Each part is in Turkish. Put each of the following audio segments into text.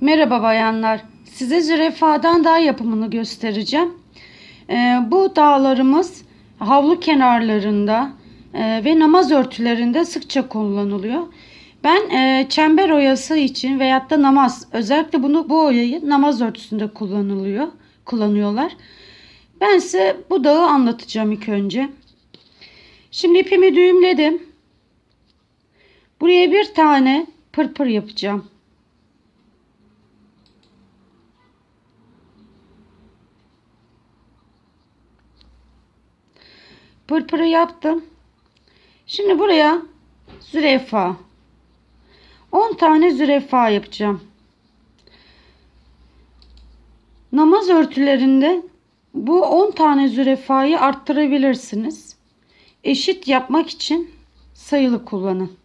Merhaba bayanlar. Size zürefadan dağ yapımını göstereceğim. Ee, bu dağlarımız havlu kenarlarında e, ve namaz örtülerinde sıkça kullanılıyor. Ben e, çember oyası için veyahut da namaz özellikle bunu bu oyayı namaz örtüsünde kullanılıyor, kullanıyorlar. Ben size bu dağı anlatacağım ilk önce. Şimdi ipimi düğümledim. Buraya bir tane pırpır yapacağım. Pırpırı yaptım. Şimdi buraya zürefa. 10 tane zürefa yapacağım. Namaz örtülerinde bu 10 tane zürefayı arttırabilirsiniz. Eşit yapmak için sayılı kullanın.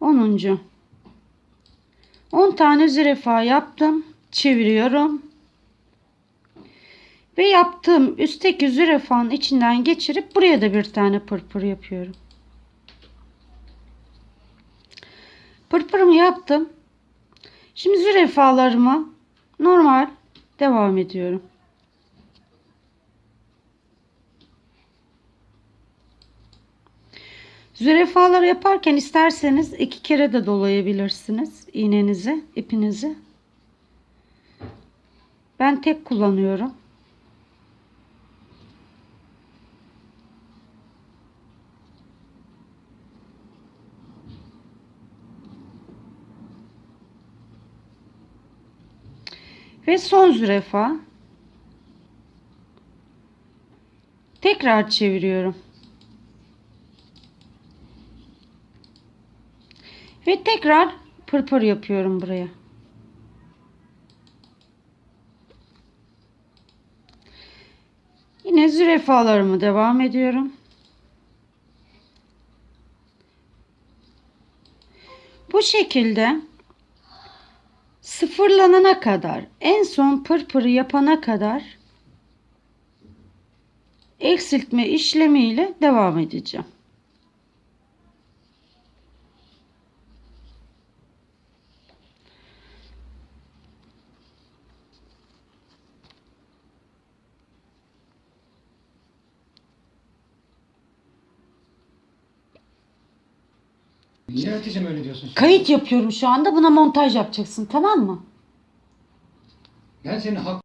Onuncu. 10 tane zürefa yaptım. Çeviriyorum. Ve yaptığım üstteki zürefanın içinden geçirip buraya da bir tane pırpır yapıyorum. Pırpırımı yaptım. Şimdi zürefalarıma normal devam ediyorum. Zürefaları yaparken isterseniz iki kere de dolayabilirsiniz iğnenizi, ipinizi. Ben tek kullanıyorum. Ve son zürefa. Tekrar çeviriyorum. Ve tekrar pırpır yapıyorum buraya. Yine zürefalarımı devam ediyorum. Bu şekilde sıfırlanana kadar en son pırpırı yapana kadar eksiltme işlemiyle devam edeceğim. Niye Hatice'm öyle diyorsun? Kayıt yapıyorum şu anda. Buna montaj yapacaksın tamam mı? Ben senin hak